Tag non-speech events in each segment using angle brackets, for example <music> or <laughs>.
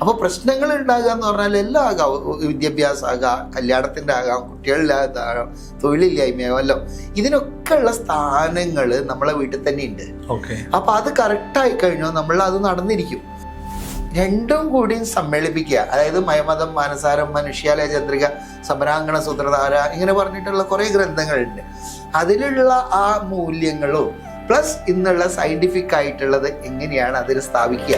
അപ്പോൾ പ്രശ്നങ്ങൾ ഉണ്ടാകുക എന്ന് പറഞ്ഞാൽ എല്ലാം ആകാം വിദ്യാഭ്യാസം ആകാം കല്യാണത്തിന്റെ ആകാം കുട്ടികളില്ലാതാകാം തൊഴിലില്ലായ്മയോ ഇതിനൊക്കെ ഉള്ള സ്ഥാനങ്ങൾ നമ്മളെ വീട്ടിൽ തന്നെ ഉണ്ട് ഓക്കെ. അപ്പൊ അത് കറക്റ്റായി കഴിഞ്ഞാൽ നമ്മൾ അത് നടന്നിരിക്കും. രണ്ടും കൂടിയും സമ്മേളിപ്പിക്കുക. അതായത് മയമതം മാനസാരം മനുഷ്യാലയ ചന്ദ്രിക സമരാംഗണ സൂത്രധാര ഇങ്ങനെ പറഞ്ഞിട്ടുള്ള കുറേ ഗ്രന്ഥങ്ങളുണ്ട്. അതിലുള്ള ആ മൂല്യങ്ങളും പ്ലസ് ഇന്നുള്ള സയന്റിഫിക് ആയിട്ടുള്ളത് എങ്ങനെയാണ് അതിൽ സ്ഥാപിക്കുക?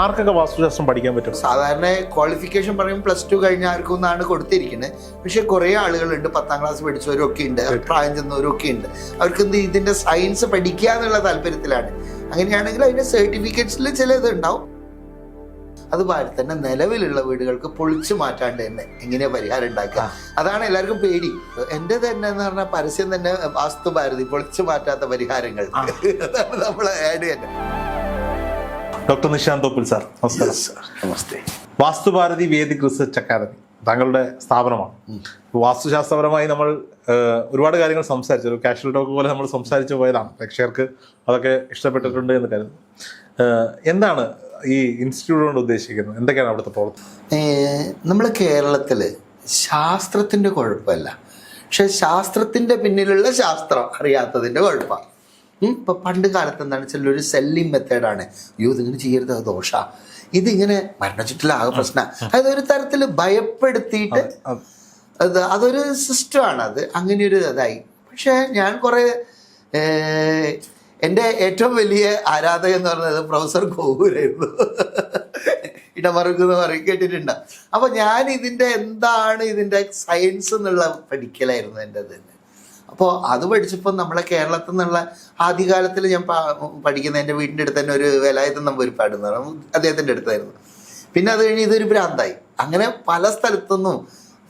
ആർക്കൊക്കെ വാസ്തുശാസ്ത്രം പഠിക്കാൻ പറ്റും. സാധാരണ ക്വാളിഫിക്കേഷൻ പറയും പ്ലസ് ടു കഴിഞ്ഞ ആർക്കും എന്നാണ് കൊടുത്തിരിക്കുന്നത് പക്ഷെ കുറേ ആളുകളുണ്ട് പത്താം ക്ലാസ് പഠിച്ചവരും ഒക്കെ ഉണ്ട് പ്രായം ചെന്നവരും ഒക്കെ ഉണ്ട്. അവർക്ക് എന്ത് ഇതിന്റെ സയൻസ് പഠിക്കുക എന്നുള്ള താല്പര്യത്തിലാണ്. അങ്ങനെയാണെങ്കിൽ അതിന്റെ സർട്ടിഫിക്കറ്റ്സിൽ ചില ഇത് ഉണ്ടാവും അതുപോലെ തന്നെ നിലവിലുള്ള വീടുകൾക്ക് പൊളിച്ചു മാറ്റാണ്ട് തന്നെ എങ്ങനെയാ പരിഹാരം ഉണ്ടാക്കുക? അതാണ് എല്ലാവർക്കും പേടി. എന്റെ തന്നെ എന്ന് പറഞ്ഞാൽ പരസ്യം തന്നെ വാസ്തു ഭാരതി പൊളിച്ചു മാറ്റാത്ത പരിഹാരങ്ങൾ. <laughs> അതാണ് നമ്മളെ ആഡ് ചെയ്യുന്നത് ഡോക്ടർ നിഷാന്ത് തോപ്പിൽ സാർ. നമസ്കാരം. നമസ്തേ. വാസ്തുഭാരതി വേദിക് റിസർച്ച് അക്കാദമി താങ്കളുടെ സ്ഥാപനമാണ്. വാസ്തുശാസ്ത്രപരമായി നമ്മൾ ഒരുപാട് കാര്യങ്ങൾ സംസാരിച്ചു. ഒരു കാഷ്വൽ ടോക്ക് പോലെ നമ്മൾ സംസാരിച്ചു പോയതാണ്. പ്രേക്ഷകർക്ക് അതൊക്കെ ഇഷ്ടപ്പെട്ടിട്ടുണ്ട് എന്ന് കരുതുന്നു. എന്താണ് ഈ ഇൻസ്റ്റിറ്റ്യൂട്ട് കൊണ്ട് ഉദ്ദേശിക്കുന്നത്? എന്തൊക്കെയാണ് അവിടുത്തെ പ്രവർത്തനം? നമ്മൾ കേരളത്തിൽ ശാസ്ത്രത്തിന്റെ കുഴപ്പമല്ല പക്ഷെ ശാസ്ത്രത്തിന്റെ പിന്നിലുള്ള ശാസ്ത്രം അറിയാത്തതിന്റെ കുഴപ്പമാണ് ഇപ്പൊ പണ്ട് കാലത്ത് എന്താണ് വെച്ചാൽ ഒരു സെല്ലിംഗ് മെത്തേഡാണ് അയ്യോ ഇതിങ്ങനെ ചെയ്യരുത് അത് ദോഷ. ഇതിങ്ങനെ മരണചുറ്റിലാകെ പ്രശ്ന. അതായത് ഒരു തരത്തിൽ ഭയപ്പെടുത്തിയിട്ട് അത് അത്. അതൊരു സിസ്റ്റമാണ് അത് അങ്ങനെ ഒരു ഇതായി. പക്ഷേ ഞാൻ കുറേ എന്റെ ഏറ്റവും വലിയ ആരാധകൻ എന്ന് പറയുന്നത് പ്രൊഫസർ ഗോകുലായിരുന്നു ഇടമറുക്ക് എന്ന് പറയും കേട്ടിട്ടുണ്ട്? അപ്പോൾ ഞാൻ ഇതിന്റെ എന്താണ് ഇതിന്റെ സയൻസ് എന്നുള്ള പഠിക്കലായിരുന്നു എന്റെ തന്നെ അപ്പോൾ അത് പഠിച്ചപ്പോൾ നമ്മളെ കേരളത്തിൽ നിന്നുള്ള ആദ്യകാലത്തിൽ ഞാൻ പഠിക്കുന്ന എന്റെ വീടിന്റെ അടുത്ത് തന്നെ ഒരു വേലായുധം നമ്മൾ എന്ന് പറയും അദ്ദേഹത്തിന്റെ അടുത്തായിരുന്നു. പിന്നെ അത് കഴിഞ്ഞ് ഇതൊരു ഭ്രാന്തായി. അങ്ങനെ പല സ്ഥലത്തുനിന്നും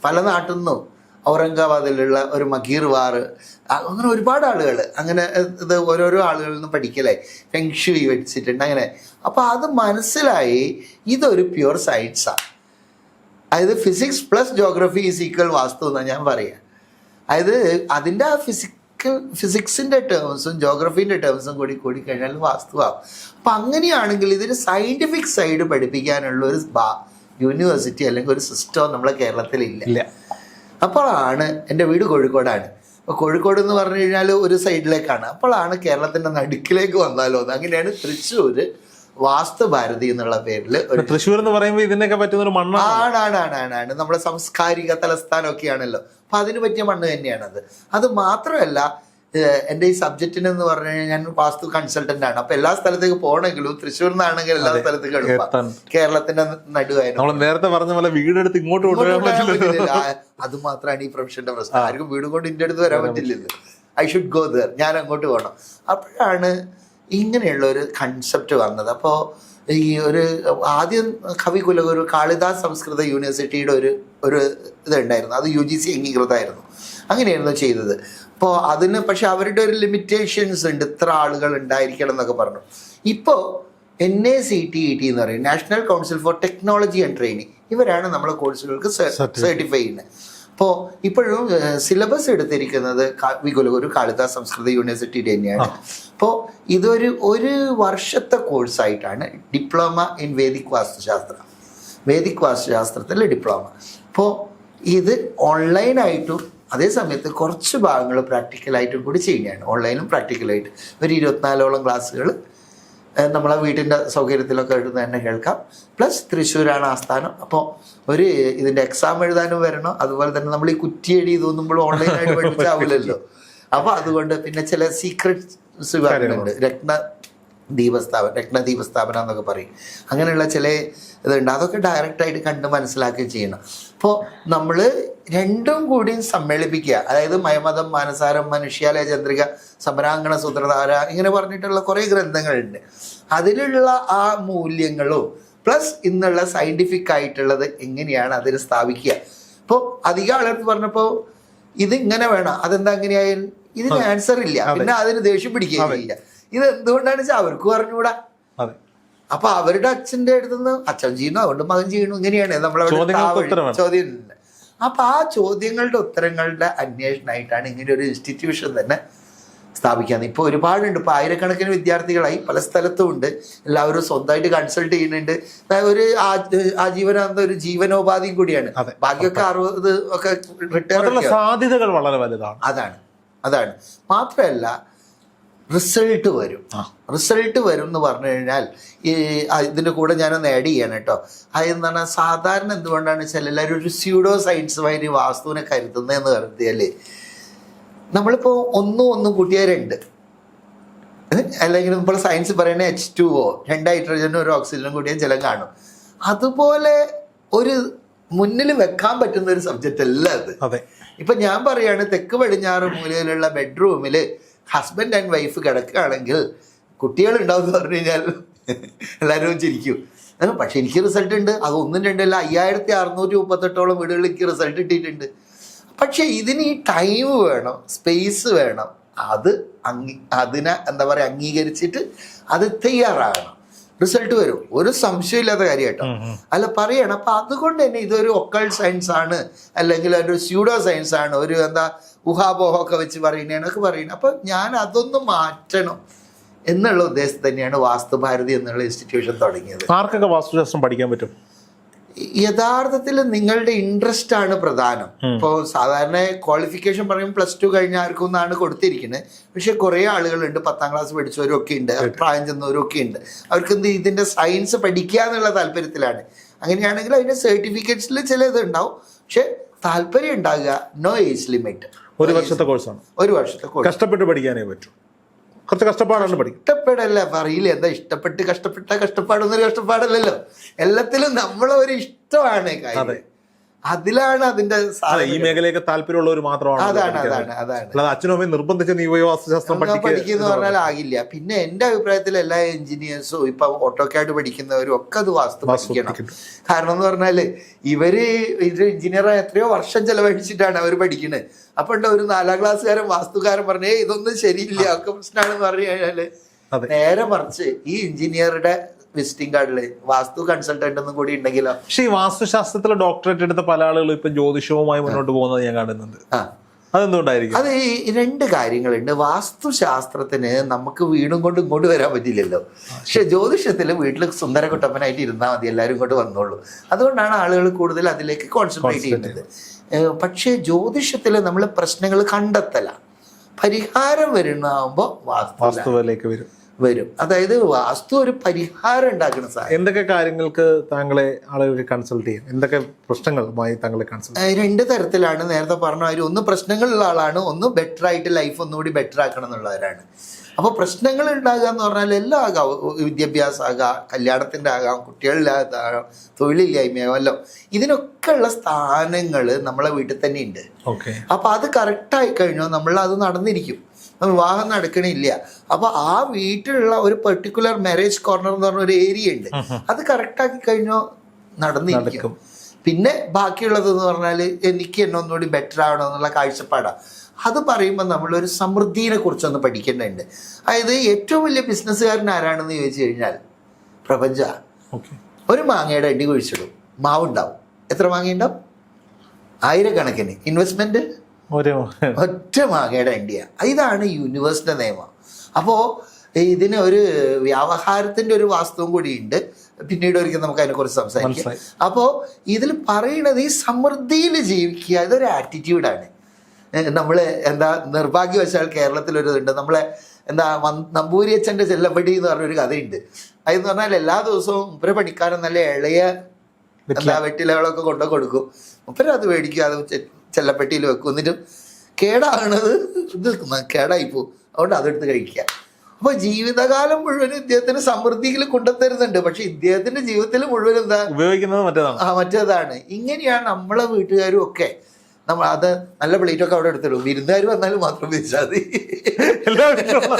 പല നാട്ടിൽ നിന്നും ഔറംഗാബാദിലുള്ള ഒരു മഖീർ വാർ അങ്ങനെ ഒരുപാട് ആളുകൾ അങ്ങനെ ഇത് ഓരോരോ ആളുകളിൽ നിന്നും പഠിക്കലായി. ഫെങ്ഷുയി വെച്ചിട്ടുണ്ട് അങ്ങനെ. അപ്പോൾ അത് മനസ്സിലായി ഇതൊരു പ്യുവർ സയൻസാണ് അതായത് physics plus geography is equal vastu എന്നാണ് ഞാൻ പറയുക അതായത് അതിന്റെ ആ ഫിസിക്കൽ ഫിസിക്സിന്റെ ടേംസും ജോഗ്രഫീന്റെ ടേംസും കൂടി കൂടി കഴിഞ്ഞാൽ വാസ്തുവാകും. അപ്പം അങ്ങനെയാണെങ്കിൽ ഇതിന് സയന്റിഫിക് സൈഡ് പഠിപ്പിക്കാനുള്ള ഒരു ബാ യൂണിവേഴ്സിറ്റി അല്ലെങ്കിൽ ഒരു സിസ്റ്റം നമ്മളെ കേരളത്തിലില്ല ഇല്ല. അപ്പോഴാണ് എന്റെ വീട് കോഴിക്കോടാണ്. അപ്പോൾ കോഴിക്കോട് എന്ന് പറഞ്ഞു കഴിഞ്ഞാൽ ഒരു സൈഡിലേക്കാണ് അപ്പോഴാണ് കേരളത്തിന്റെ നടുക്കിലേക്ക് വന്നാലോ അങ്ങനെയാണ് തൃശ്ശൂർ വാസ്തു ഭാരതി എന്നുള്ള പേരിൽ ഒരു തൃശ്ശൂർ എന്ന് പറയുമ്പോൾ ഇതിനൊക്കെ പറ്റുന്ന ഒരു മണ്ണാണ്? ആണാണ് ആണാണ് ആണ് നമ്മുടെ സാംസ്കാരിക തലസ്ഥാനമൊക്കെ ആണല്ലോ അപ്പൊ അതിന് പറ്റിയ മണ്ണ് തന്നെയാണത്. അത് മാത്രമല്ല എന്റെ എന്റെ ഈ സബ്ജക്റ്റിന് എന്ന് പറഞ്ഞു കഴിഞ്ഞാൽ ഞാൻ വാസ്തു കൺസൾട്ടന്റ് ആണ്. അപ്പൊ എല്ലാ സ്ഥലത്തേക്ക് പോകണമെങ്കിലും തൃശ്ശൂർ നിന്നാണെങ്കിൽ എല്ലാ സ്ഥലത്തേക്കും എളുപ്പം കേരളത്തിന്റെ നടുവായിരുന്നു. നേരത്തെ പറഞ്ഞ പോലെ വീടെടുത്ത് ഇങ്ങോട്ട് അത് മാത്രമാണ് ഈ പ്രൊഫഷന്റെ പ്രശ്നം. ആർക്കും വീട് കൊണ്ട് ഇന്റെ അടുത്ത് വരാൻ പറ്റില്ലല്ലോ. ഐ ഷുഡ് ഗോ ദർ ഞാൻ അങ്ങോട്ട് പോകണം. അപ്പോഴാണ് ഇങ്ങനെയുള്ള ഒരു കൺസെപ്റ്റ് വന്നത്. അപ്പോൾ ഈ ഒരു ആദ്യം കവി കുലഗുരു കാളിദാസ് സംസ്കൃത യൂണിവേഴ്സിറ്റിയുടെ ഒരു ഒരു ഇതുണ്ടായിരുന്നു. അത് യു ജി സി അംഗീകൃതമായിരുന്നു. അങ്ങനെയായിരുന്നു ചെയ്തത്. അപ്പോൾ അതിന് പക്ഷെ അവരുടെ ഒരു ലിമിറ്റേഷൻസ് ഉണ്ട്. ഇത്ര ആളുകൾ ഉണ്ടായിരിക്കണം എന്നൊക്കെ പറഞ്ഞു. ഇപ്പോൾ N A C T E T എന്ന് പറയും. National council for technology and training ഇവരാണ് നമ്മളെ കോഴ്സുകൾക്ക് സർട്ടിഫൈ ചെയ്യുന്നത്. അപ്പോൾ ഇപ്പോഴും സിലബസ് എടുത്തിരിക്കുന്നത് വികുലഗുരു കാളിദാസ് സംസ്കൃത യൂണിവേഴ്സിറ്റി തന്നെയാണ്. അപ്പോൾ ഇതൊരു ഒരു വർഷത്തെ കോഴ്സായിട്ടാണ് ഡിപ്ലോമ ഇൻ വേദിക് വാസ്തുശാസ്ത്രം വേദിക് വാസ്തുശാസ്ത്രത്തിൽ ഡിപ്ലോമ. അപ്പോൾ ഇത് ഓൺലൈനായിട്ടും അതേ സമയത്ത് കുറച്ച് ഭാഗങ്ങൾ പ്രാക്ടിക്കലായിട്ടും കൂടി ചെയ്യുകയാണ് ഓൺലൈനും പ്രാക്ടിക്കലായിട്ട്. ഒരു ഇരുപത്തിനാലോളം ക്ലാസ്സുകൾ നമ്മളെ വീട്ടിന്റെ സൗകര്യത്തിലൊക്കെ എഴുതുന്ന തന്നെ കേൾക്കാം. പ്ലസ് തൃശ്ശൂരാണ് ആസ്ഥാനം അപ്പോൾ ഒരു ഇതിന്റെ എക്സാം എഴുതാനും വരണം. അതുപോലെ തന്നെ നമ്മൾ ഈ കുറ്റി എഴുതി തോന്നുമ്പോൾ ഓൺലൈനായിട്ട് പഠിച്ചാവില്ലല്ലോ അപ്പോൾ അതുകൊണ്ട് പിന്നെ ചില സീക്രട്സ് കാര്യങ്ങളുണ്ട്. രത്ന ദീപസ്ഥാപനം രത്ന ദീപസ്ഥാപനം എന്നൊക്കെ പറയും. അങ്ങനെയുള്ള ചില ഇതുണ്ട്. അതൊക്കെ ഡയറക്റ്റായിട്ട് കണ്ട് മനസ്സിലാക്കുകയും ചെയ്യണം. അപ്പോൾ നമ്മൾ രണ്ടും കൂടി സമ്മേളിപ്പിക്കുക. അതായത് മയമതം മാനസാരം മനുഷ്യാലയ ചന്ദ്രിക സമരാങ്കണ സൂത്രധാര ഇങ്ങനെ പറഞ്ഞിട്ടുള്ള കുറേ ഗ്രന്ഥങ്ങളുണ്ട്. അതിലുള്ള ആ മൂല്യങ്ങളും പ്ലസ് ഇന്നുള്ള സയന്റിഫിക് ആയിട്ടുള്ളത് എങ്ങനെയാണ് അതിൽ സ്ഥാപിക്കുക. അപ്പോൾ അധികം ആളുകൾ പറഞ്ഞപ്പോൾ ഇത് ഇങ്ങനെ വേണം. അതെന്താ അങ്ങനെയായാൽ? ഇതിന് ആൻസർ ഇല്ല. പിന്നെ അതിന് ദേഷ്യം പിടിക്കുകയില്ല ഇത് എന്തുകൊണ്ടാണ് വെച്ചാൽ അവർക്ക് പറഞ്ഞുകൂടാ അപ്പൊ അവരുടെ അച്ഛന്റെ അടുത്തുനിന്ന് അച്ഛൻ ചെയ്യണു അതുകൊണ്ട് മകൻ ചെയ്യണു ഇങ്ങനെയാണ് നമ്മളവിടെ ചോദ്യം. അപ്പൊ ആ ചോദ്യങ്ങളുടെ ഉത്തരങ്ങളുടെ അന്വേഷണമായിട്ടാണ് ഇങ്ങനെ ഒരു ഇൻസ്റ്റിറ്റ്യൂഷൻ തന്നെ സ്ഥാപിക്കാൻ ഇപ്പോൾ ഒരുപാടുണ്ട്. ഇപ്പോൾ ആയിരക്കണക്കിന് വിദ്യാർത്ഥികളായി പല സ്ഥലത്തുമുണ്ട് എല്ലാവരും സ്വന്തമായിട്ട് കൺസൾട്ട് ചെയ്യുന്നുണ്ട്. ഒരു ആജീവനാന്ത ഒരു ജീവനോപാധിയും കൂടിയാണ്. അതെ. ബാക്കിയൊക്കെ അറുപത് ഒക്കെ റിട്ടയർ സാധ്യതകൾ വളരെ വലുതാണ്. അതാണ്. അതാണ്. മാത്രമല്ല റിസൾട്ട് വരും. ആ. റിസൾട്ട് വരും എന്ന് പറഞ്ഞു കഴിഞ്ഞാൽ ഈ ഇതിന്റെ കൂടെ ഞാനൊന്ന് ആഡ് ചെയ്യണം കേട്ടോ. അതെന്ന് പറഞ്ഞാൽ സാധാരണ എന്തുകൊണ്ടാണ് വെച്ചാൽ എല്ലാവരും ഒരു സ്യൂഡോ സയൻസ് സയൻസുമായി വാസ്തുവിനെ കരുതുന്നതെന്ന് കരുതിയാൽ നമ്മളിപ്പോൾ ഒന്നും ഒന്നും കൂട്ടിയാൽ രണ്ട്? അല്ലെങ്കിൽ നമ്മൾ സയൻസ് പറയുന്ന എച്ച് ടു ഒ രണ്ട് ഹൈഡ്രജനും ഒരു ഓക്സിജനും കൂടിയാൽ ജലം കാണും. അതുപോലെ ഒരു മുന്നിൽ വെക്കാൻ പറ്റുന്ന ഒരു സബ്ജക്റ്റ് അല്ല അത്. അതെ. ഇപ്പൊ ഞാൻ പറയാണ് തെക്ക് പടിഞ്ഞാറ് മൂലയിലുള്ള ബെഡ്റൂമിൽ ഹസ്ബൻഡ് ആൻഡ് വൈഫ് കിടക്കുകയാണെങ്കിൽ കുട്ടികൾ ഉണ്ടാവും പറഞ്ഞു കഴിഞ്ഞാൽ എല്ലാവരും ചിരിക്കും. പക്ഷെ എനിക്ക് റിസൾട്ട് ഉണ്ട്. അത് ഒന്നും രണ്ടല്ല അയ്യായിരത്തി അറുന്നൂറ്റി മുപ്പത്തെട്ടോളം വീടുകളിൽ എനിക്ക് റിസൾട്ട് കിട്ടിയിട്ടുണ്ട്. പക്ഷെ ഇതിന് ഈ ടൈം വേണം സ്പേസ് വേണം. അത് അംഗീ അതിനെ എന്താ പറയുക അംഗീകരിച്ചിട്ട് അത് തയ്യാറാകണം. റിസൾട്ട് വരും. ഒരു സംശയമില്ലാത്ത കാര്യം കേട്ടോ ഉം, ഉം. അല്ല പറയണം. അപ്പൊ അതുകൊണ്ട് തന്നെ ഇതൊരു ഒക്കൾ സയൻസ് ആണ്. അല്ലെങ്കിൽ ഒരു സ്യൂഡോ സയൻസ് ആണ്. ഒരു എന്താ ഊഹാപോഹമൊക്കെ വെച്ച് പറയുന്നതൊക്കെ പറയുന്നത് അപ്പൊ ഞാൻ അതൊന്ന് മാറ്റണം എന്നുള്ള ഉദ്ദേശം തന്നെയാണ് വാസ്തുഭാരതി എന്നുള്ള ഇൻസ്റ്റിറ്റ്യൂഷൻ തുടങ്ങിയത്. ആർക്കൊക്കെ വാസ്തുശാസ്ത്രം പഠിക്കാൻ പറ്റും? യഥാർത്ഥത്തിൽ നിങ്ങളുടെ ഇൻട്രസ്റ്റ് ആണ് പ്രധാനം. ഇപ്പോൾ സാധാരണ ക്വാളിഫിക്കേഷൻ പറയും പ്ലസ് ടു കഴിഞ്ഞ ആർക്കും എന്നാണ് കൊടുത്തിരിക്കുന്നത്. പക്ഷെ കുറേ ആളുകളുണ്ട് പത്താം ക്ലാസ് പഠിച്ചവരും ഒക്കെ ഉണ്ട് പ്രായം ചെന്നവരും ഒക്കെ ഉണ്ട്. അവർക്ക് എന്ത് ഇതിന്റെ സയൻസ് പഠിക്കുക എന്നുള്ള താല്പര്യത്തിലാണ്. അങ്ങനെയാണെങ്കിൽ അതിന്റെ സർട്ടിഫിക്കറ്റ്സിൽ ചില ഇത് ഉണ്ടാവും പക്ഷെ താല്പര്യം ഉണ്ടാകുക നോ ഏജ് ലിമിറ്റ് ഒരു വർഷത്തെ കോഴ്സാണ് ഒരു വർഷത്തെ കോഴ്സ് കഷ്ടപ്പെട്ട് പഠിക്കാനേ പറ്റൂ. കുറച്ച് കഷ്ടപ്പാടാണ് പഠിക്കും ഇഷ്ടപ്പെടല്ല പറയില്ല. എന്താ ഇഷ്ടപ്പെട്ട് കഷ്ടപ്പെട്ട കഷ്ടപ്പാടൊന്നും കഷ്ടപ്പാടല്ലല്ലോ. എല്ലാത്തിലും നമ്മളെ ഒരു ഇഷ്ടമാണ് കാര്യം അതിലാണ് അതിന്റെ ഈ മേഖലയൊക്കെ താല്പര്യമുള്ളവർ മാത്രമാണ് അതാണ് അതാണ് അതാണ്. അച്ഛനും നിർബന്ധിച്ച നിയമവാസ്തുശാസ്ത്രം പഠിക്കുന്ന പറഞ്ഞാൽ ആകില്ല. പിന്നെ എന്റെ അഭിപ്രായത്തിൽ എല്ലാ എഞ്ചിനീയേഴ്സും ഇപ്പൊ ഓട്ടോക്കാഡ് പഠിക്കുന്നവരും ഒക്കെ അത് വാസ്തു പഠിക്കണം. കാരണം എന്ന് പറഞ്ഞാൽ ഇവർ ഇത് എഞ്ചിനീയർ എത്രയോ വർഷം ചെലവഴിച്ചിട്ടാണ് അവർ പഠിക്കുന്നത് അപ്പൊ ഉണ്ട് ഒരു നാലാം ക്ലാസ്സുകാരൻ വാസ്തുകാരൻ പറഞ്ഞേ ഇതൊന്നും ശരിയില്ല ഒക്കെ പ്രശ്നമാണെന്ന് പറഞ്ഞു കഴിഞ്ഞാൽ നേരെ മറിച്ച് ഈ എഞ്ചിനീയറുടെ വിസിറ്റിംഗ് കാർഡിൽ വാസ്തു കൺസൾട്ടന്റ് ഒന്നും കൂടി ഉണ്ടെങ്കിലോ പക്ഷെ ഈ വാസ്തുശാസ്ത്രത്തിലെ ഡോക്ടറേറ്റ് എടുത്ത പല ആളുകളും ഇപ്പൊ ജ്യോതിഷവുമായി മുന്നോട്ട് പോകുന്നത് ഞാൻ കാണുന്നുണ്ട്. അതെന്തുകൊണ്ടായിരിക്കും? അത് ഈ രണ്ട് കാര്യങ്ങളുണ്ട്. വാസ്തുശാസ്ത്രത്തിന് നമുക്ക് വീടും കൊണ്ട് ഇങ്ങോട്ട് വരാൻ പറ്റില്ലല്ലോ. പക്ഷെ ജ്യോതിഷത്തിൽ വീട്ടിൽ സുന്ദര കുട്ടപ്പനായിട്ട് ഇരുന്നാൽ മതി എല്ലാവരും ഇങ്ങോട്ട് വന്നോളൂ. അതുകൊണ്ടാണ് ആളുകൾ കൂടുതൽ അതിലേക്ക് കോൺസെൻട്രേറ്റ് ചെയ്യുന്നത്. പക്ഷേ ജ്യോതിഷത്തിൽ നമ്മൾ പ്രശ്നങ്ങൾ കണ്ടെത്തല. പരിഹാരം വരുന്നാകുമ്പോൾ വാസ്തു വാസ്തുവിലേക്ക് വരും. വരും. അതായത് വാസ്തു ഒരു പരിഹാരം ഉണ്ടാക്കുന്ന സാധനം. എന്തൊക്കെ കാര്യങ്ങൾക്ക് താങ്കളെ ആളുകൾക്ക് കൺസൾട്ട് ചെയ്യും? എന്തൊക്കെ പ്രശ്നങ്ങളുമായി താങ്കളെ കൺസൾട്ട് രണ്ട് തരത്തിലാണ്. നേരത്തെ പറഞ്ഞ അവർ ഒന്ന് പ്രശ്നങ്ങളുള്ള ആളാണ് ഒന്ന് ബെറ്റർ ആയിട്ട് ലൈഫ് ഒന്നുകൂടി ബെറ്റർ ആക്കണം എന്നുള്ളവരാണ്. അപ്പോൾ പ്രശ്നങ്ങൾ ഉണ്ടാകുക എന്ന് പറഞ്ഞാൽ എല്ലാം ആകാം. വിദ്യാഭ്യാസം ആകാം കല്യാണത്തിന്റെ ആകാം കുട്ടികളില്ലാതാകാം ഇതിനൊക്കെ ഉള്ള സ്ഥാനങ്ങൾ നമ്മളെ വീട്ടിൽ തന്നെ ഉണ്ട്. ഓക്കെ അപ്പോൾ അത് കറക്റ്റായി കഴിഞ്ഞാൽ നമ്മൾ അത് നടന്നിരിക്കും. വിവാഹം നടക്കണില്ല അപ്പോൾ ആ വീട്ടിലുള്ള ഒരു പെർട്ടിക്കുലർ മാരേജ് കോർണർ എന്ന് പറഞ്ഞ ഒരു ഏരിയ ഉണ്ട്. അത് കറക്റ്റാക്കി കഴിഞ്ഞോ? നടന്നിരിക്കും. പിന്നെ ബാക്കിയുള്ളത് എന്ന് പറഞ്ഞാൽ എനിക്ക് എന്നെ ഒന്നുകൂടി ബെറ്റർ ആവണം എന്നുള്ള കാഴ്ചപ്പാടാണ് അത് പറയുമ്പോൾ നമ്മളൊരു സമൃദ്ധിയെ കുറിച്ചൊന്ന് പഠിക്കേണ്ടതുണ്ട്. അതായത് ഏറ്റവും വലിയ ബിസിനസ്സുകാരൻ ആരാണെന്ന് ചോദിച്ചു കഴിഞ്ഞാൽ പ്രപഞ്ച. ഒരു മാങ്ങയുടെ അടി കുഴിച്ചിടും. മാവുണ്ടാവും. എത്ര മാങ്ങയുണ്ടാവും? ആയിരക്കണക്കിന്. ഇൻവെസ്റ്റ്മെന്റ് ഒറ്റ മാങ്ങയുടെ വണ്ടിയ ഇതാണ് യൂണിവേഴ്സിന്റെ നിയമം. അപ്പോൾ ഇതിന് ഒരു വ്യാവഹാരത്തിന്റെ ഒരു വാസ്തവം കൂടിയുണ്ട്. പിന്നീട് ഒരിക്കൽ നമുക്ക് അതിനെക്കുറിച്ച് സംസാരിക്കാം. അപ്പോ അപ്പോൾ ഇതിൽ പറയണത് ഈ സമൃദ്ധിയിൽ ജീവിക്കുക ഇതൊരു ആറ്റിറ്റ്യൂഡാണ് നമ്മൾ എന്താ നിർഭാഗ്യവശാൽ കേരളത്തിലൊരു ഇതുണ്ട് നമ്മളെ എന്താ നമ്പൂരിയച്ഛന്റെ ചെല്ലപ്പടി എന്ന് പറഞ്ഞൊരു കഥയുണ്ട്. അതെന്ന് പറഞ്ഞാൽ എല്ലാ ദിവസവും ഇവരെ പണിക്കാരൻ നല്ല ഇളയ എന്താ വെട്ടിലകളൊക്കെ കൊണ്ടു കൊടുക്കും. മുപ്പര അത് മേടിക്കും അത് ചെല്ലപ്പെട്ടിയിൽ വെക്കും. എന്നിട്ടും കേടാകണത് ഇത് കേടായി പോകും അതുകൊണ്ട് അതെടുത്ത് കഴിക്കുക. അപ്പൊ ജീവിതകാലം മുഴുവൻ ഇദ്ദേഹത്തിന് സമൃദ്ധിയിൽ കൊണ്ടുത്തരുന്നുണ്ട്. പക്ഷെ ഇദ്ദേഹത്തിന്റെ ജീവിതത്തിൽ മുഴുവൻ എന്താ? ഉപയോഗിക്കുന്നത് മറ്റേതാണ്. ആ മറ്റേതാണ്. ഇങ്ങനെയാണ് നമ്മളെ വീട്ടുകാരും ഒക്കെ നമ്മൾ അത് നല്ല പ്ലേറ്റൊക്കെ അവിടെ എടുത്തിടും. വിരുന്നുകാർ വന്നാലും മാത്രം വിരിച്ചാൽ മതി. എല്ലാ വീട്ടിലുള്ള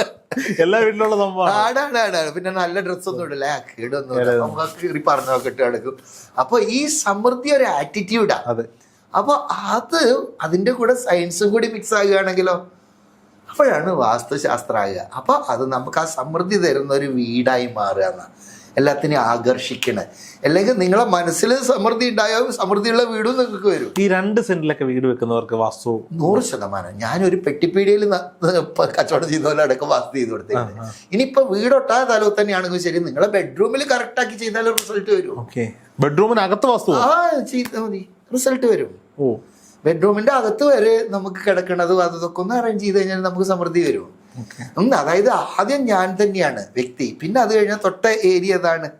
എല്ലാ വീട്ടിലുള്ള ആടാണ് ആടാണ് പിന്നെ നല്ല ഡ്രസ്സൊന്നും ഇടില്ല കേടൊന്നും കീറി പറഞ്ഞൊക്കെ ഇട്ട് കിടക്കും അപ്പൊ ഈ സമൃദ്ധി ഒരു ആറ്റിറ്റ്യൂഡാണ് അതെ. അപ്പൊ അത് അതിന്റെ കൂടെ സയൻസും കൂടി മിക്സ് ആകുകയാണെങ്കിലോ? അപ്പോഴാണ് വാസ്തുശാസ്ത്രമാകുക അപ്പോൾ അപ്പൊ അത് നമുക്ക് ആ സമൃദ്ധി തരുന്ന ഒരു വീടായി മാറുക എന്നാ എല്ലാത്തിനെയും ആകർഷിക്കണ. അല്ലെങ്കിൽ നിങ്ങളെ മനസ്സിൽ സമൃദ്ധി ഉണ്ടായാൽ സമൃദ്ധിയുള്ള വീടും നിങ്ങൾക്ക് വരും. ഈ രണ്ട് സെന്റിലൊക്കെ വീട് വെക്കുന്നവർക്ക് വാസ്തു നൂറ് ശതമാനം. ഞാനൊരു പെട്ടിപ്പീടിയിൽ കച്ചവടം ചെയ്ത പോലെ അടക്കം വാസ്തു ചെയ്ത് കൊടുത്തിട്ടുണ്ട്. ഇനിയിപ്പോ വീടൊട്ടാ തലവ് തന്നെയാണെങ്കിൽ ശരി നിങ്ങളെ ബെഡ്റൂമിൽ കറക്റ്റ് ആക്കി ചെയ്താലും റിസൾട്ട് വരും. ഓക്കെ ബെഡ്റൂമിനകത്ത് വാസ്തു ആ ചെയ്താൽ മതി. റിസൾട്ട് വരും. ഓ. ബെഡ്റൂമിന്റെ അകത്ത് വരെ നമുക്ക് കിടക്കണതും അതൊക്കെ ഒന്ന് അറേഞ്ച് ചെയ്ത് കഴിഞ്ഞാൽ നമുക്ക് സമൃദ്ധി വരും. അതായത് ആദ്യം ഞാൻ തന്നെയാണ് വ്യക്തി. പിന്നെ അത് കഴിഞ്ഞാൽ തൊട്ട ഏരിയ അതാണ്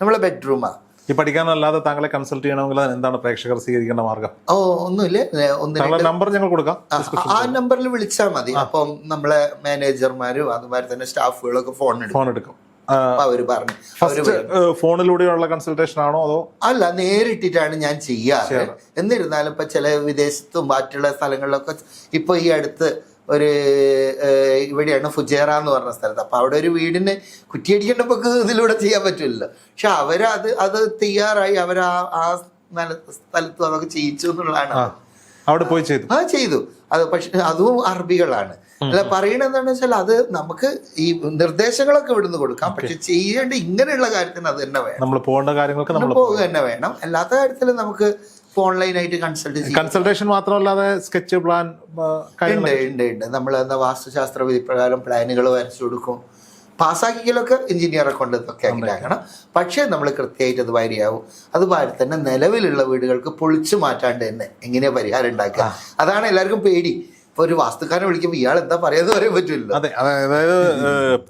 നമ്മളെ ബെഡ്റൂമാ ഈ പഠിക്കാനല്ലാതെ താങ്കളെ കൺസൾട്ട് ചെയ്യണമെങ്കിൽ എന്താണ് പ്രേക്ഷകർ സ്വീകരിക്കേണ്ട മാർഗം? ഓ ഒന്നുമില്ല. നമ്പർ ഞങ്ങൾ കൊടുക്കാം. ആ, നമ്പറിൽ വിളിച്ചാൽ മതി. അപ്പം നമ്മളെ മാനേജർമാരും അതുമാതിരി തന്നെ സ്റ്റാഫുകളൊക്കെ ഫോൺ ഫോൺ എടുക്കും. അവർ പറഞ്ഞു. ഫോണിലൂടെയുള്ള കൺസൾട്ടേഷൻ ആണോ അതോ? അല്ല നേരിട്ടിട്ടാണ് ഞാൻ ചെയ്യാറ്. എന്നിരുന്നാലും ഇപ്പൊ ചില വിദേശത്തും മറ്റുള്ള സ്ഥലങ്ങളിലൊക്കെ ഇപ്പൊ ഈ അടുത്ത് ഒരു ഇവിടെയാണ് ഫുജേറ എന്ന് പറഞ്ഞ സ്ഥലത്ത്. അപ്പൊ അവിടെ ഒരു വീടിന് കുറ്റിയടിക്കേണ്ടപ്പോ ഇതിലൂടെ ചെയ്യാൻ പറ്റില്ലല്ലോ. പക്ഷെ അവരത് അത് തയ്യാറായി അവർ ആ ആ സ്ഥലത്തും അതൊക്കെ ചെയ്യിച്ചു എന്നുള്ളതാണ്. അവിടെ പോയി ചെയ്തു. ആ ചെയ്തു. അത് പക്ഷെ അതും അറബികളാണ്. അല്ല പറയണത് എന്താണെന്ന് വെച്ചാൽ അത് നമുക്ക് ഈ നിർദ്ദേശങ്ങളൊക്കെ ഇവിടുന്ന് കൊടുക്കാം. പക്ഷെ ചെയ്യേണ്ട ഇങ്ങനെയുള്ള കാര്യത്തിന് അത് തന്നെ വേണം. നമ്മൾ പോകേണ്ട കാര്യങ്ങൾക്ക് നമ്മൾ പോവുക തന്നെ വേണം. അല്ലാത്ത കാര്യത്തിൽ നമുക്ക് ഓൺലൈനായിട്ട് കൺസൾട്ട് ചെയ്യാം. കൺസൾട്ടേഷൻ മാത്രമല്ലാതെ സ്കെച്ച് പ്ലാൻ ഉണ്ട് ഉണ്ട് ഉണ്ട്. നമ്മൾ എന്താ വാസ്തുശാസ്ത്ര വിധി പ്രകാരം പ്ലാനുകൾ വരച്ചു കൊടുക്കും. പാസ്സാക്കിക്കലൊക്കെ എഞ്ചിനീയറെ കൊണ്ട് ഇതൊക്കെ അങ്ങനെയാക്കണം പക്ഷേ നമ്മൾ കൃത്യമായിട്ട് അത് വരിയാവും. അതുപോലെ തന്നെ നിലവിലുള്ള വീടുകൾക്ക് പൊളിച്ചു മാറ്റാണ്ട് തന്നെ എങ്ങനെയാ പരിഹാരം ഉണ്ടാക്കുക. അതാണ് എല്ലാവർക്കും പേടി. ഇപ്പൊ ഒരു വാസ്തുക്കാരനെ വിളിക്കുമ്പോൾ ഇയാൾ എന്താ പറയാന്ന് പറയാൻ പറ്റില്ല അതെ അതെ, അതായത്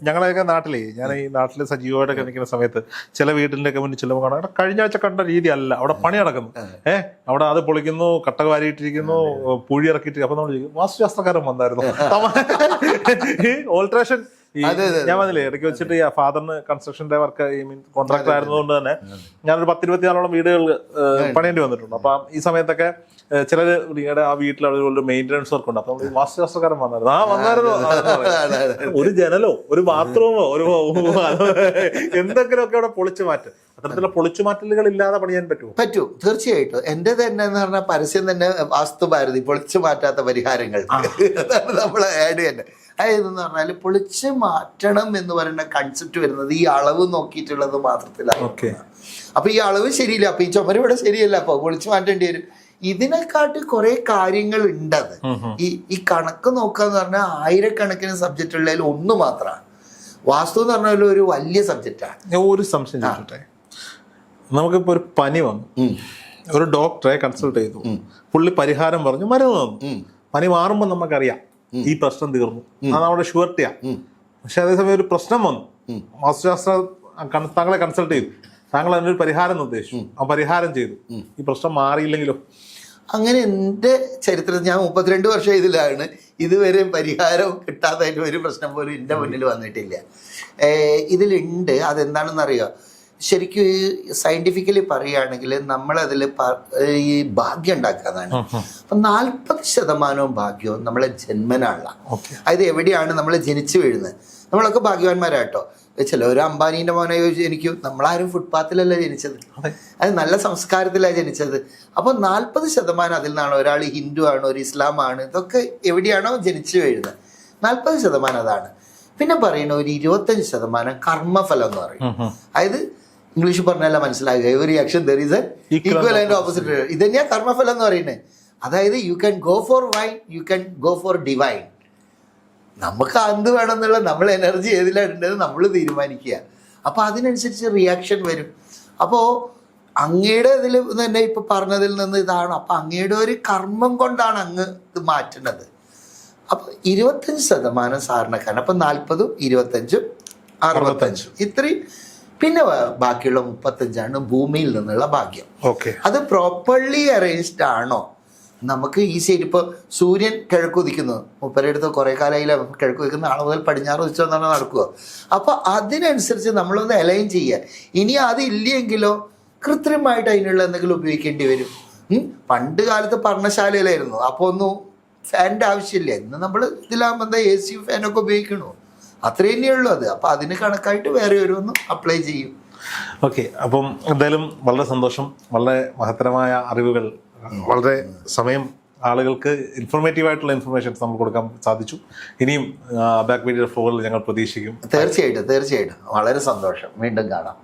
ഞങ്ങളെയൊക്കെ നാട്ടിലേ ഞാൻ ഈ നാട്ടിൽ സജീവമായിട്ടൊക്കെ നിൽക്കുന്ന സമയത്ത് ചില വീട്ടിന്റെ ഒക്കെ മുന്നിൽ ചെല്ലുമ്പോൾ കാണാം അവിടെ കഴിഞ്ഞ ആഴ്ച കണ്ട രീതി അല്ല അവിടെ പണി നടക്കുന്നു. ഏഹ് അവിടെ അത് പൊളിക്കുന്നു കട്ട വാരിയിട്ടിരിക്കുന്നു പുഴി ഇറക്കിയിട്ട് അപ്പൊ നമ്മൾ വാസ്തുശാസ്ത്രക്കാരൻ വന്നായിരുന്നു. ഓൾട്രേഷൻ ഞാൻ പറഞ്ഞില്ലേ ഇടയ്ക്ക് വെച്ചിട്ട് ഈ ഫാദറിന് കൺസ്ട്രക്ഷന്റെ വർക്ക് ഐ മീൻ കോൺട്രാക്ടർ ആയിരുന്നതുകൊണ്ട് തന്നെ ഞാനൊരു പത്തിരുപത്തിനാലോളം വീടുകൾ പണിയേണ്ടി വന്നിട്ടുണ്ട്. അപ്പൊ ഈ സമയത്തൊക്കെ ചിലർ നിങ്ങളുടെ ആ വീട്ടിൽ ഒരു മെയിന്റനൻസ് വർക്ക് ഉണ്ട്. അപ്പൊ വാസ്തുശാസ്ത്രക്കാരൻ വന്നായിരുന്നു. ആ വന്നായിരുന്നു. ഒരു ജനലോ ഒരു ബാത്റൂമോ ഒരു എന്തെങ്കിലുമൊക്കെ അവിടെ പൊളിച്ചു മാറ്റും. അത്തരത്തിലുള്ള പൊളിച്ചു മാറ്റലുകൾ ഇല്ലാതെ പണിയാൻ പറ്റുമോ? പറ്റൂ. തീർച്ചയായിട്ടും. എന്റെ തന്നെ എന്ന് പറഞ്ഞാൽ പരസ്യം തന്നെ വാസ്തു ഭാരതി പൊളിച്ചു മാറ്റാത്ത പരിഹാരങ്ങൾ. നമ്മൾ ആഡ് തന്നെ. എന്ന് പറഞ്ഞാൽ പൊളിച്ച് മാറ്റണം എന്ന് പറയുന്ന കൺസെപ്റ്റ് വരുന്നത് ഈ അളവ് നോക്കിയിട്ടുള്ളത് മാത്രത്തിലാണ്. അപ്പൊ ഈ അളവ് ശരിയില്ല. അപ്പൊ ഈ ചുമര് ഇവിടെ ശരിയല്ല. അപ്പൊ പൊളിച്ച് മാറ്റേണ്ടി വരും. ഇതിനെക്കാട്ടി കുറെ കാര്യങ്ങൾ ഉണ്ടത്. ഈ ഈ കണക്ക് നോക്കാന്ന് പറഞ്ഞാൽ ആയിരക്കണക്കിന് സബ്ജക്റ്റ് ഉള്ളതിൽ ഒന്ന് മാത്രമാണ്. വാസ്തു എന്ന് പറഞ്ഞാൽ ഒരു വലിയ സബ്ജക്റ്റാണ് ഞാൻ ഒരു സംശയം ചോദിച്ചോട്ടെ നമുക്കിപ്പോ ഒരു പനി വന്നു. ഒരു ഡോക്ടറെ കൺസൾട്ട് ചെയ്തു. പുള്ളി പരിഹാരം പറഞ്ഞു. മരുന്ന് തന്നു. പനി മാറുമ്പോൾ നമുക്കറിയാം. ഈ പ്രശ്നം തീർന്നു. അത് നമ്മുടെ ഷുവർട്ടിയാ പക്ഷെ അതേസമയം ഒരു പ്രശ്നം വന്നു. വാസ്തുശാസ്ത്ര താങ്കളെ കൺസൾട്ട് ചെയ്തു. താങ്കൾ അതിനൊരു പരിഹാരം നിർദ്ദേശിച്ചു. ആ പരിഹാരം ചെയ്തു. ഈ പ്രശ്നം മാറിയില്ലെങ്കിലോ? അങ്ങനെ എന്റെ ചരിത്രത്തിൽ ഞാൻ മുപ്പത്തിരണ്ട് വർഷം ഇതിലാണ് ഇതുവരെ പരിഹാരം കിട്ടാത്തതിന്റെ ഒരു പ്രശ്നം പോലും എന്റെ മുന്നിൽ വന്നിട്ടില്ല. ഇതിലുണ്ട്. അതെന്താണെന്ന് അറിയോ ഈ സയന്റിഫിക്കലി പറയുകയാണെങ്കിൽ നമ്മളതിൽ ഈ ഭാഗ്യം ഉണ്ടാക്കാന്നാണ് അപ്പം നാൽപ്പത് ശതമാനവും ഭാഗ്യവും നമ്മളെ ജന്മനാണല്ല അതായത് എവിടെയാണ് നമ്മൾ ജനിച്ചു വീഴുന്നത്? നമ്മളൊക്കെ ഭാഗ്യവാന്മാരാട്ടോ. ചിലവർ അംബാനീന്റെ മോനെ ജനിക്കും. നമ്മളാരും ഫുട്പാത്തിലല്ല ജനിച്ചത്? അതെ. അത് നല്ല സംസ്കാരത്തിലാണ് ജനിച്ചത്. അപ്പോൾ നാൽപ്പത് ശതമാനം അതിൽ നിന്നാണ് ഒരാൾ ഹിന്ദു ആണ് ഒരു ഇസ്ലാം ആണ് ഇതൊക്കെ എവിടെയാണോ ജനിച്ചു വീഴുന്നത്. നാൽപ്പത് ശതമാനം അതാണ്. പിന്നെ പറയുന്ന ഒരു ഇരുപത്തഞ്ച് ശതമാനം കർമ്മഫലം എന്ന് പറയും. അതായത് ഇംഗ്ലീഷ് പറഞ്ഞാൽ മനസ്സിലാകുക every action there is equal and opposite ഇത് തന്നെയാ കർമ്മഫലം എന്ന് പറയുന്നത് അതായത് you can go for wine you can go for divine നമുക്ക് എന്ത് വേണം എന്നുള്ള നമ്മൾ എനർജി ഏതിലാണ് ഉണ്ടത് നമ്മൾ തീരുമാനിക്കുക. അപ്പോൾ അതിനനുസരിച്ച് റിയാക്ഷൻ വരും. അപ്പോൾ അങ്ങയുടെ ഇതിൽ തന്നെ ഇപ്പൊ പറഞ്ഞതിൽ നിന്ന് ഇതാണ്. അപ്പൊ അങ്ങയുടെ ഒരു കർമ്മം കൊണ്ടാണ് അങ്ങ് ഇത് മാറ്റുന്നത് അപ്പൊ ഇരുപത്തഞ്ച് ശതമാനം സാറിനക്കാരൻ അപ്പൊ നാൽപ്പതും ഇരുപത്തഞ്ചും അറുപത്തഞ്ചും. ഇത്രയും പിന്നെ ബാക്കിയുള്ള മുപ്പത്തഞ്ചാണ് ഭൂമിയിൽ നിന്നുള്ള ഭാഗ്യം. ഓക്കെ. അത് പ്രോപ്പർലി അറേഞ്ച്ഡ് ആണോ? നമുക്ക് ഈസി ആയിട്ട് ഇപ്പോൾ സൂര്യൻ കിഴക്ക് മുപ്പരെ അടുത്ത് കുറേ കാലമായില്ല കിഴക്ക് ഉദിക്കുന്ന നാളെ മുതൽ പടിഞ്ഞാറ് ഉദിച്ചോ എന്നാണ് നടക്കുക. അപ്പോൾ അതിനനുസരിച്ച് നമ്മളൊന്ന് അലൈൻ ചെയ്യുക. ഇനി അതില്ലെങ്കിലോ കൃത്രിമമായിട്ട് അതിനുള്ള എന്തെങ്കിലും ഉപയോഗിക്കേണ്ടി വരും? പണ്ട് കാലത്ത് പർണശാലയിലായിരുന്നു അപ്പോൾ ഒന്നും ഫാനിന്റെ ആവശ്യമില്ല. ഇന്ന് നമ്മൾ ഇതിലാകുമ്പോൾ എന്താ എ സി ഫാനൊക്കെ ഉപയോഗിക്കണു? അത്രേ തന്നെയുള്ളൂ അത്. അപ്പോൾ അതിന് കണക്കായിട്ട് വേറെ ഒരു ഒന്നും അപ്ലൈ ചെയ്യും. ഓക്കെ അപ്പം എന്തായാലും വളരെ സന്തോഷം. വളരെ മഹത്തരമായ അറിവുകൾ വളരെ സമയം ആളുകൾക്ക് ഇൻഫോർമേറ്റീവ് ആയിട്ടുള്ള ഇൻഫർമേഷൻസ് നമ്മൾ കൊടുക്കാൻ സാധിച്ചു. ഇനിയും ബാക്ക് മീഡിയ ഫ്ലോറിൽ ഞങ്ങൾ പ്രതീക്ഷിക്കും. തീർച്ചയായിട്ടും തീർച്ചയായിട്ടും. വളരെ സന്തോഷം. വീണ്ടും കാണാം.